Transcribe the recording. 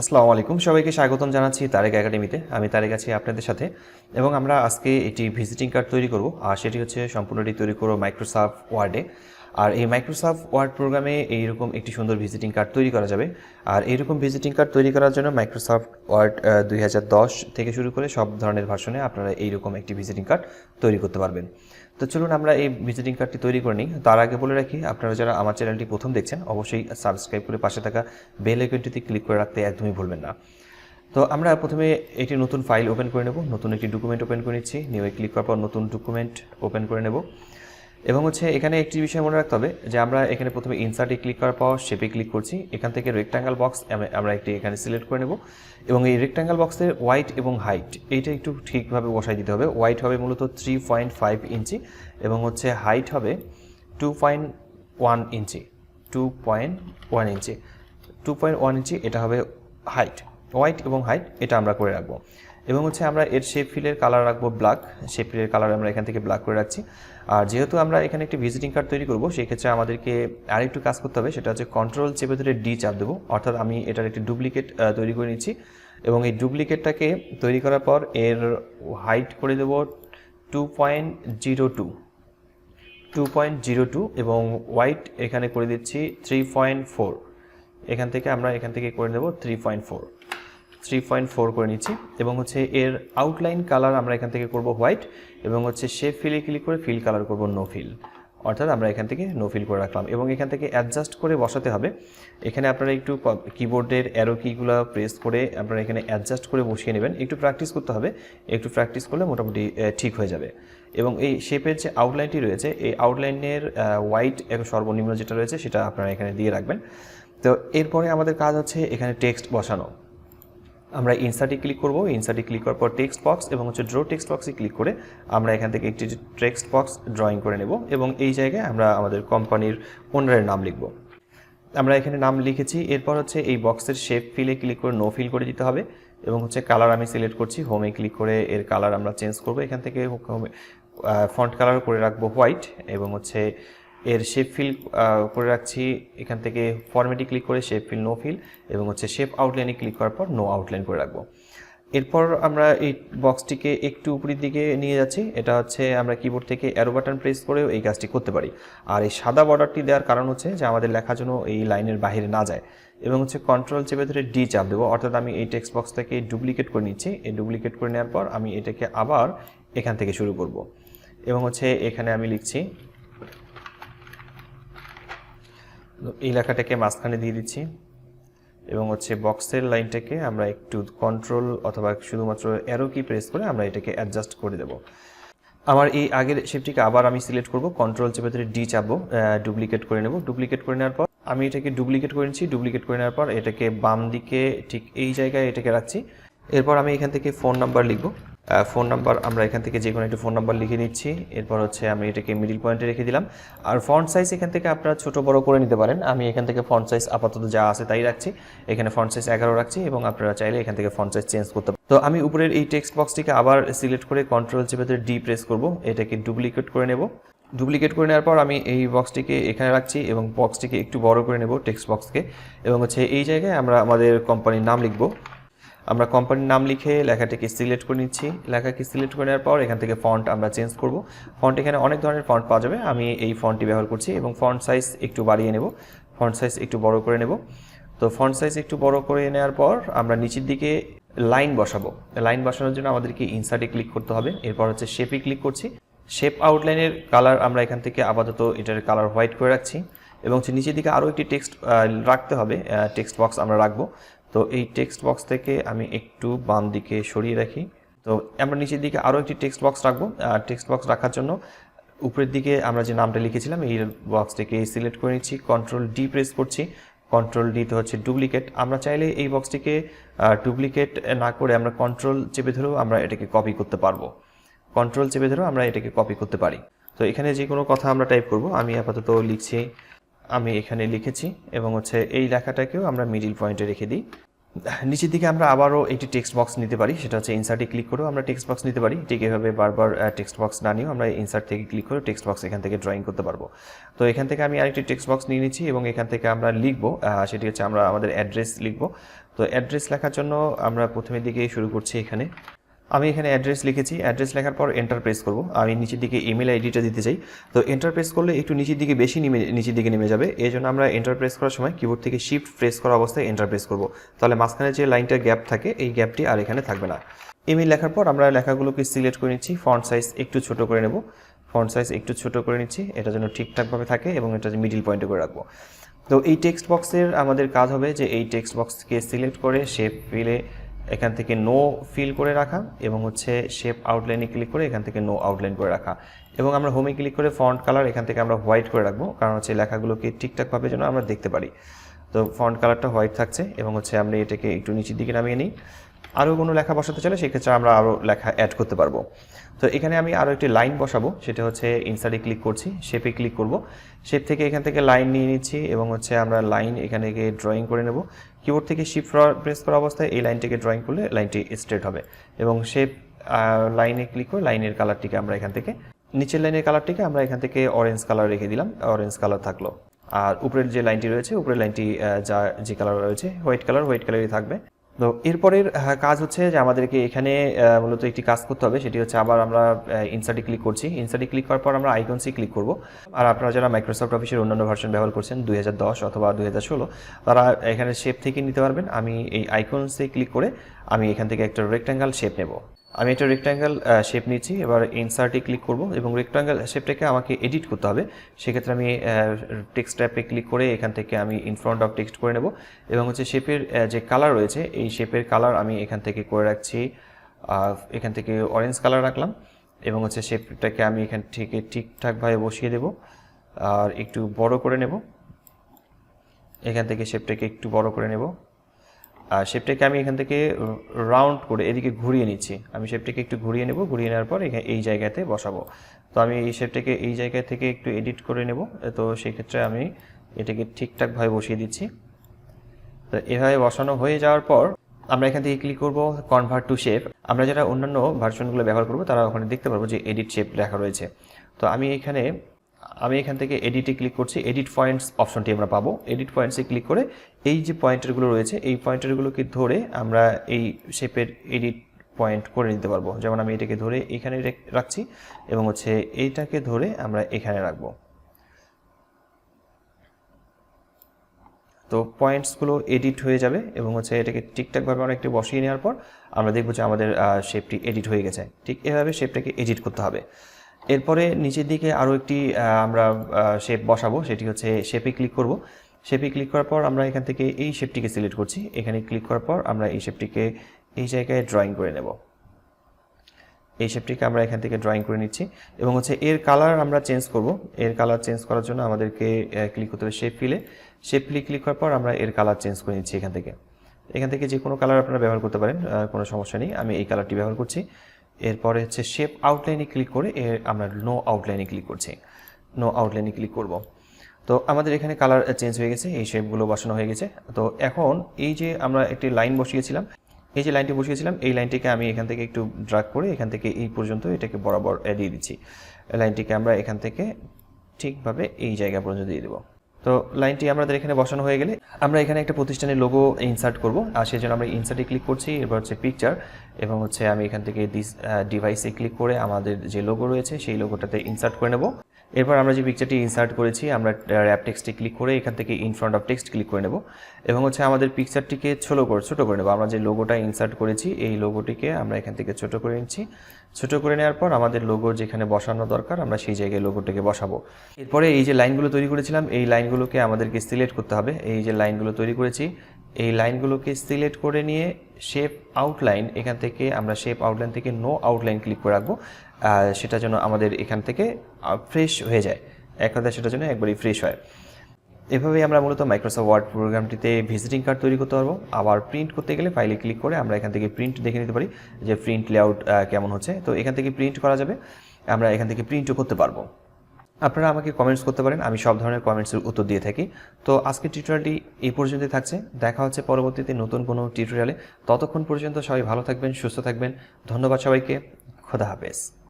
আসসালামু আলাইকুম। সবাইকে স্বাগতম জানাচ্ছি তারেক একাডেমিতে। আমি তারেক আছি আপনাদের সাথে। এবং আমরা আজকে এটি ভিজিটিং কার্ড তৈরি করব। আর সেটি হচ্ছে সম্পূর্ণটি তৈরি করব মাইক্রোসফট ওয়ার্ডে আর এই মাইক্রোসফট ওয়ার্ড প্রোগ্রামে এইরকম একটি সুন্দর ভিজিটিং কার্ড তৈরি করা যাবে। আর এইরকম ভিজিটিং কার্ড তৈরি করার জন্য মাইক্রোসফট ওয়ার্ড দুই হাজার দশ থেকে শুরু করে সব ধরনের ভার্সনে আপনারা এইরকম একটি ভিজিটিং কার্ড তৈরি করতে পারবেন। তো চলুন আমরা এই ভিজিটিং কার্ডটি তৈরি করে নিই। তার আগে বলে রাখি, আপনারা যারা আমার চ্যানেলটি প্রথম দেখছেন, অবশ্যই সাবস্ক্রাইব করে পাশে থাকা বেল আইকনটিতে ক্লিক করে রাখতে একদমই ভুলবেন না। তো আমরা প্রথমে একটি নতুন ফাইল ওপেন করে নেব, নতুন একটি ডকুমেন্ট ওপেন করে নিচ্ছি। নিয়ে ক্লিক করার পর নতুন ডকুমেন্ট ওপেন করে নেব। এবং হচ্ছে এখানে একটি বিষয় মনে রাখতে হবে যে আমরা এখানে প্রথমে ইনসার্টে ক্লিক করার পর শেপে ক্লিক করছি। এখান থেকে রেক্টাঙ্গাল বক্স আমরা একটি এখানে সিলেক্ট করে নেব। এবং এই রেক্টাঙ্গাল বক্সের হোয়াইট এবং হাইট এইটা একটু ঠিকভাবে বসাই দিতে হবে। হোয়াইট হবে মূলত থ্রি পয়েন্ট ফাইভ ইঞ্চি এবং হচ্ছে হাইট হবে two point one inch two point one inch two point one inch এটা হবে হাইট হোয়াইট এবং হাইট এটা আমরা করে রাখব। এবং হচ্ছে আমরা এর শেপ ফিলের কালার রাখব ব্ল্যাক শেপ ফিলের কালার আমরা এখান থেকে ব্ল্যাক করে রাখছি। আর যেহেতু আমরা এখানে একটি ভিজিটিং কার্ড তৈরি করব, সেক্ষেত্রে আমাদেরকে আরেকটু কাজ করতে হবে, সেটা হচ্ছে কন্ট্রোল চেপে ধরে ডি চাপ দেবো। অর্থাৎ আমি এটার একটি ডুপ্লিকেট তৈরি করে নিচ্ছি এবং এই ডুপ্লিকেটটাকে তৈরি করার পর এর হাইট করে দেবো two point zero two two point zero two এবং হোয়াইট এখানে করে দিচ্ছি থ্রি পয়েন্ট ফোর এখান থেকে আমরা এখান থেকে করে নেব three point four three point four করে নিচ্ছি এবং হচ্ছে এর আউটলাইন কালার আমরা এখান থেকে করব হোয়াইট এবং হচ্ছে শেপ ফিলে ক্লিক করে ফিল কালার করব নো ফিল অর্থাৎ আমরা এখান থেকে নো ফিল করে রাখলাম এবং এখান থেকে অ্যাডজাস্ট করে বসাতে হবে। এখানে আপনারা একটু কিবোর্ডের অ্যারো কিগুলো প্রেস করে আপনারা এখানে অ্যাডজাস্ট করে বসিয়ে নেবেন। একটু প্র্যাকটিস করতে হবে। একটু প্র্যাকটিস করলে মোটামুটি ঠিক হয়ে যাবে। এবং এই শেপের যে আউটলাইনটি রয়েছে, এই আউটলাইনের হোয়াইট এবং সর্বনিম্ন যেটা রয়েছে সেটা আপনারা এখানে দিয়ে রাখবেন। তো এরপরে আমাদের কাজ হচ্ছে এখানে টেক্সট বসানো। আমরা ইনসার্টে ক্লিক করব। ইনসার্টে ক্লিক করার পর টেক্সট বক্স এবং হচ্ছে ড্র টেক্সট বক্সে ক্লিক করে আমরা এখান থেকে একটি টেক্সট বক্স ড্রয়িং করে নেব এবং এই জায়গায় আমরা আমাদের কোম্পানির ওনারের নাম লিখব। আমরা এখানে নাম লিখেছি, এরপর হচ্ছে এই বক্সের শেপ ফিলে ক্লিক করে নো ফিল করে দিতে হবে এবং হচ্ছে কালার আমি সিলেক্ট করছি হোমে ক্লিক করে এর কালার আমরা চেঞ্জ করব। এখান থেকে ফন্ট কালার করে রাখব হোয়াইট এবং হচ্ছে এর শেপ ফিল করে রাখছি, এখান থেকে ফরম্যাটে ক্লিক করে শেপ ফিল নো ফিল এবং হচ্ছে শেপ আউটলাইনে ক্লিক করার পর নো আউটলাইন করে রাখব। এরপর আমরা এই বক্সটিকে একটু উপরের দিকে নিয়ে যাচ্ছি, এটা হচ্ছে আমরা কিবোর্ড থেকে অ্যারো বাটন প্রেস করেও এই কাজটি করতে পারি। আর এই সাদা বর্ডারটি দেওয়ার কারণ হচ্ছে যে আমাদের লেখা জন্য এই লাইনের বাইরে না যায়, এবং হচ্ছে কন্ট্রোল চেপে ধরে ডি চাপ দেবো, অর্থাৎ আমি এই টেক্সট বক্স থেকে ডুপ্লিকেট করে নিচ্ছি, এই ডুপ্লিকেট করে নেওয়ার পর আমি এটাকে আবার এখান থেকে শুরু করব। এবং হচ্ছে এখানে আমি লিখছি এই লেখাটাকে মাঝখানে দিয়ে দিচ্ছি। এবং হচ্ছে বক্সের লাইনটাকে আমরা একটু কন্ট্রোল অথবা শুধুমাত্র অ্যারো কি প্রেস করে আমরা এটাকে অ্যাডজাস্ট করে দেব। আমার এই আগের শেপটিকে আবার আমি সিলেক্ট করব কন্ট্রোল চেপে ধরে ডি চাপবো ডুপ্লিকেট করে নেব। ডুপ্লিকেট করে নেওয়ার পর আমি এটাকে ডুপ্লিকেট করে নিচ্ছি ডুপ্লিকেট করে নেওয়ার পর এটাকে বাম দিকে ঠিক এই জায়গায় এটাকে রাখছি। এরপর আমি এখান থেকে ফোন নাম্বার লিখব। ফোন নাম্বার আমরা এখান থেকে যে কোনো একটি ফোন নাম্বার লিখে নিচ্ছি। এরপর হচ্ছে আমি এটাকে মিডিল পয়েন্টে রেখে দিলাম। আর ফন্ট সাইজ এখান থেকে আপনারা ছোট, বড় করে নিতে পারেন। আমি এখান থেকে ফন্ট সাইজ আপাতত যা আছে তাই রাখছি। এখানে ফন্ট সাইজ এগারো রাখছি এবং আপনারা চাইলে এখান থেকে ফন্ট সাইজ চেঞ্জ করতে তো আমি উপরের এই টেক্সট বক্সটিকে আবার সিলেক্ট করে কন্ট্রোল চেপে ডি প্রেস করব। এটাকে ডুপ্লিকেট করে নেব। ডুপ্লিকেট করে নেওয়ার পর আমি এই বক্সটিকে এখানে রাখছি এবং বক্সটিকে একটু বড় করে নেব টেক্সট বক্সকে এবং হচ্ছে এই জায়গায় আমরা আমাদের কোম্পানির নাম লিখব। আমরা কোম্পানির নাম লিখে লেখাটিকে সিলেক্ট করে নিচ্ছি? লেখাকে সিলেক্ট করে নেওয়ার পর এখান থেকে ফন্ট আমরা চেঞ্জ করব। ফন্ট এখানে অনেক ধরনের ফন্ট পাওয়া যাবে। আমি এই ফন্টটি ব্যবহার করছি এবং ফন্ট সাইজ একটু বাড়িয়ে নেব। ফন্ট সাইজ একটু বড় করে নেব। তো ফন্ট সাইজ একটু বড় করে নেওয়ার পর আমরা নিচের দিকে লাইন বসাবো। লাইন বসানোর জন্য আমাদেরকে ইনসার্টে ক্লিক করতে হবে। এরপর হচ্ছে শেপে ক্লিক করছি। শেপ আউটলাইনের কালার আমরা এখান থেকে আপাতত এটার কালার হোয়াইট করে রাখছি। এবং নিচের দিকে আরও একটি টেক্সট রাখতে হবে। টেক্সট বক্স আমরা রাখব। তো এই টেক্সট বক্স থেকে আমি একটু বাম দিকে সরিয়ে রাখি। তো আমরা নিচের দিকে আরও একটি টেক্সট বক্স রাখব। টেক্সট বক্স রাখার জন্য উপরের দিকে আমরা যে নামটা লিখেছিলাম, এই বক্সটিকে সিলেক্ট করে নিচ্ছি কন্ট্রোল ডি প্রেস করছি। কন্ট্রোল ডি তো হচ্ছে ডুপ্লিকেট আমরা চাইলে এই বক্সটিকে ডুপ্লিকেট না করে আমরা কন্ট্রোল চেপে ধরেও আমরা এটাকে কপি করতে পারব। কন্ট্রোল চেপে ধরেও আমরা এটাকে কপি করতে পারি। তো এখানে যে কোনো কথা আমরা টাইপ করব। আমি আপাতত লিখছি, আমি এখানে লিখেছি এবং হচ্ছে এই লেখাটাকেও আমরা মিডিল পয়েন্টে রেখে দিই। নিচের দিকে আমরা আবারও একটি টেক্সট বক্স নিতে পারি, সেটা হচ্ছে ইনসার্টে ক্লিক করেও আমরা টেক্সট বক্স নিতে পারি। ঠিক এভাবে বারবার টেক্সট বক্স না নিয়েও আমরা ইনসার্ট থেকে ক্লিক করে টেক্সট বক্স এখান থেকে ড্রয়িং করতে পারব। তো এখান থেকে আমি আরেকটি টেক্সট বক্স নিয়ে নিচ্ছি এবং এখান থেকে আমরা লিখব সেটি হচ্ছে আমরা আমাদের অ্যাড্রেস লিখব। তো অ্যাড্রেস লেখার জন্য আমরা প্রথমের দিকে শুরু করছি এখানে। আমি এখানে অ্যাড্রেস লিখেছি। অ্যাড্রেস লেখার পর এন্টার প্রেস করব। আমি নিচের দিকে ইমেল আইডিটা দিতে চাই। তো এন্টার প্রেস করলে একটু নিচের দিকে বেশি নেমে, নিচের দিকে নেমে যাবে। এই জন্য আমরা এন্টার প্রেস করার সময় কিবোর্ড থেকে শিফট প্রেস করা অবস্থায় এন্টার প্রেস করব। তাহলে মাঝখানে যে লাইনটা গ্যাপ থাকে, এই গ্যাপটি আর এখানে থাকবে না। ইমেল লেখার পর আমরা লেখাগুলোকে সিলেক্ট করে নিচ্ছি। ফন্ট সাইজ একটু ছোট করে নেব। ফন্ট সাইজ একটু ছোট করে নিচ্ছি। এটা যেন ঠিকঠাকভাবে থাকে এবং এটা মিডিল পয়েন্টে করে রাখব। তো এই টেক্সট বক্সের আমাদের কাজ হবে যে এই টেক্সট বক্সকে সিলেক্ট করে শেপ ফিলে এখান থেকে নো ফিল করে রাখা এবং হচ্ছে শেপ আউটলাইনে ক্লিক করে এখান থেকে নো আউটলাইন করে রাখা। এবং আমরা হোমে ক্লিক করে ফন্ট কালার এখান থেকে আমরা হোয়াইট করে রাখব, কারণ হচ্ছে লেখাগুলোকে ঠিকঠাকভাবে যেন আমরা দেখতে পারি। তো ফন্ট কালারটা হোয়াইট থাকছে এবং হচ্ছে আমরা এটাকে একটু নিচের দিকে নামিয়ে নিই। আরও কোনো লেখা বসাতে চাইলে সেক্ষেত্রে আমরা আরও লেখা অ্যাড করতে পারব। তো এখানে আমি আরও একটি লাইন বসাবো, সেটা হচ্ছে ইনসার্টে ক্লিক করছি শেপে ক্লিক করব। শেপ থেকে এখান থেকে লাইন নিয়ে নিচ্ছি এবং হচ্ছে আমরা লাইন এখানে গিয়ে ড্রয়িং করে নেব। কিবোর্ড থেকে শিফট প্রেস করা অবস্থায় এই লাইনটিকে ড্রয়িং করলে লাইনটি স্ট্রেট হবে এবং শেপ লাইনে ক্লিক করে লাইনের কালারটিকে আমরা এখান থেকে, নিচের লাইনের কালারটিকে আমরা এখান থেকে অরেঞ্জ কালার রেখে দিলাম অরেঞ্জ কালার থাকল। আর উপরের যে লাইনটি রয়েছে, উপরের লাইনটি যা যে কালার রয়েছে হোয়াইট কালার হোয়াইট কালারই থাকবে। তো এরপরের কাজ হচ্ছে যে আমাদেরকে এখানে মূলত একটি কাজ করতে হবে, সেটি হচ্ছে আবার আমরা ইনসার্টে ক্লিক করছি। ইনসার্টে ক্লিক করার পর আমরা আইকনসি ক্লিক করব। আর আপনারা যারা মাইক্রোসফট অফিসের অন্যান্য ভার্সন ব্যবহার করছেন, দুই হাজার দশ অথবা দুই হাজার ষোলো, তারা এখানে শেপ থেকে নিতে পারবেন। আমি এই আইকনসে ক্লিক করে আমি এখান থেকে একটা রেক্ট্যাঙ্গাল শেপ নেব। আমি একটা রেক্ট্যাঙ্গেল শেপ নিচ্ছি, এবার ইনসার্টে ক্লিক করব এবং রেক্ট্যাঙ্গেল শেপটাকে আমাকে এডিট করতে হবে। সেক্ষেত্রে আমি টেক্সট ট্যাপে ক্লিক করে এখান থেকে আমি ইন ফ্রন্ট অফ টেক্সট করে নেব এবং হচ্ছে শেপের যে কালার রয়েছে, এই শেপের কালার আমি এখান থেকে করে রাখছি এখান থেকে অরেঞ্জ কালার রাখলাম এবং হচ্ছে শেপটাকে আমি এখান থেকে ঠিকঠাকভাবে বসিয়ে দেব আর একটু বড় করে নেব। এখান থেকে শেপটাকে একটু বড় করে নেব। আর শেপটাকে আমি এখান থেকে রাউন্ড করে এদিকে ঘুরিয়ে নিচ্ছি। আমি শেপটাকে একটু ঘুরিয়ে নেব, ঘুরিয়ে নেওয়ার পর এখানে এই জায়গাতে বসাবো। তো আমি এই শেপটাকে এই জায়গা থেকে একটু এডিট করে নেব। তো সেক্ষেত্রে আমি এটাকে ঠিকঠাকভাবে বসিয়ে দিচ্ছি। তো এভাবে বসানো হয়ে যাওয়ার পর আমরা এখান থেকে ক্লিক করব কনভার্ট টু শেপ আমরা যারা অন্যান্য ভার্সনগুলো ব্যবহার করব, তারা ওখানে দেখতে পারব যে এডিট শেপ লেখা রয়েছে। তো আমি এখানে আমি এখান থেকে এডিটে ক্লিক করছি এডিট পয়েন্টস অপশনটি আমরা পাবো। এডিট পয়েন্টসে ক্লিক করে এই যে পয়েন্টারগুলো রয়েছে, এই পয়েন্টারগুলোকে ধরে আমরা এই শেপের এডিট পয়েন্ট করে নিতে পারব। যেমন আমি এটাকে ধরে এখানে রাখছি এবং হচ্ছে এইটাকে ধরে আমরা এখানে রাখব। তো পয়েন্টসগুলো এডিট হয়ে যাবে এবং হচ্ছে এটাকে ঠিকঠাকভাবে আমরা একটু বসিয়ে নেওয়ার পর আমরা দেখব যে আমাদের শেপটি এডিট হয়ে গেছে। ঠিক এভাবে শেপটাকে এডিট করতে হবে। এরপরে নিচের দিকে আরও একটি আমরা শেপ বসাবো, সেটি হচ্ছে শেপে ক্লিক করব। শেপে ক্লিক করার পর আমরা এখান থেকে এই শেপটিকে সিলেক্ট করছি। এখানে ক্লিক করার পর আমরা এই শেপটিকে এই জায়গায় ড্রয়িং করে নেব। এই শেপটিকে আমরা এখান থেকে ড্রয়িং করে নিচ্ছি এবং হচ্ছে এর কালার আমরা চেঞ্জ করব। এর কালার চেঞ্জ করার জন্য আমাদেরকে ক্লিক করতে হবে শেপ ফিলে শেপ ফিলে ক্লিক করার পর আমরা এর কালার চেঞ্জ করে নিচ্ছি এখান থেকে। এখান থেকে যে কোনো কালার আপনারা ব্যবহার করতে পারেন কোনো সমস্যা নেই। আমি এই কালারটি ব্যবহার করছি। এরপরে হচ্ছে শেপ আউটলাইনে ক্লিক করে এর আমরা নো আউটলাইনে ক্লিক করছি। নো আউটলাইনে ক্লিক করব। তো আমাদের এখানে কালার চেঞ্জ হয়ে গেছে, এই শেপগুলো বসানো হয়ে গেছে। তো এখন এই যে আমরা একটি লাইন বসিয়েছিলাম, এই যে লাইনটি বসিয়েছিলাম, এই লাইনটিকে আমি এখান থেকে একটু ড্রাগ করে এখান থেকে এই পর্যন্ত এটাকে বরাবর দিয়ে দিচ্ছি। লাইনটিকে আমরা এখান থেকে ঠিকভাবে এই জায়গা পর্যন্ত দিয়ে দেবো। তো লাইনটি আমাদের এখানে বসানো হয়ে গেলে আমরা এখানে একটা প্রতিষ্ঠানের লোগো ইনসার্ট করব। আর সেই জন্য আমরা ইনসার্টে ক্লিক করছি এবার হচ্ছে পিকচার এবং হচ্ছে আমি এখান থেকে দিস ডিভাইসে ক্লিক করে আমাদের যে লোগো রয়েছে, সেই লোগোটাতে ইনসার্ট করে নেব। এরপর আমরা যে পিকচারটি ইনসার্ট করেছি, আমরা র্যাপ টেক্সটে ক্লিক করে এখান থেকে in front of text click করে নেব। এবং হচ্ছে আমাদের পিকচারটিকে ছোটো করে ছোটো করে নেব। আমরা যে লোগোটা ইনসার্ট করেছি, এই লোগোটিকে আমরা এখান থেকে ছোটো করে নিচ্ছি। ছোটো করে নেওয়ার পর আমাদের লোগো যেখানে বসানো দরকার, আমরা সেই জায়গায় লোগোটাকে বসাবো। এরপরে এই যে লাইনগুলো তৈরি করেছিলাম, এই লাইনগুলোকে আমাদেরকে সিলেক্ট করতে হবে। এই যে লাইনগুলো তৈরি করেছি, এই লাইনগুলোকে সিলেক্ট করে নিয়ে শেপ আউটলাইন এখান থেকে আমরা শেপ আউটলাইন থেকে নো আউটলাইন ক্লিক করে রাখব সেটা যেন আমাদের এখান থেকে ফ্রেশ হয়ে যায়। এক কথায় সেটা যেন একবারই ফ্রেশ হয়। এভাবেই আমরা মূলত মাইক্রোসফট ওয়ার্ড প্রোগ্রামটিতে ভিজিটিং কার্ড তৈরি করতে পারব। আবার প্রিন্ট করতে গেলে ফাইলে ক্লিক করে আমরা এখান থেকে প্রিন্ট দেখে নিতে পারি যে প্রিন্ট লেআউট কেমন হচ্ছে। তো এখান থেকে প্রিন্ট করা যাবে। আমরা এখান থেকে প্রিন্টও করতে পারব। আপনারা আমাকে কমেন্টস করতে পারেন, আমি সব ধরনের কমেন্টসের উত্তর দিয়ে থাকি। তো আজকের টিউটোরিয়ালটি এই পর্যন্তই থাকছে। দেখা হচ্ছে পরবর্তীতে নতুন কোনো টিউটোরিয়ালে ততক্ষণ পর্যন্ত সবাই ভালো থাকবেন, সুস্থ থাকবেন। ধন্যবাদ সবাইকে। খোদা হাফেজ।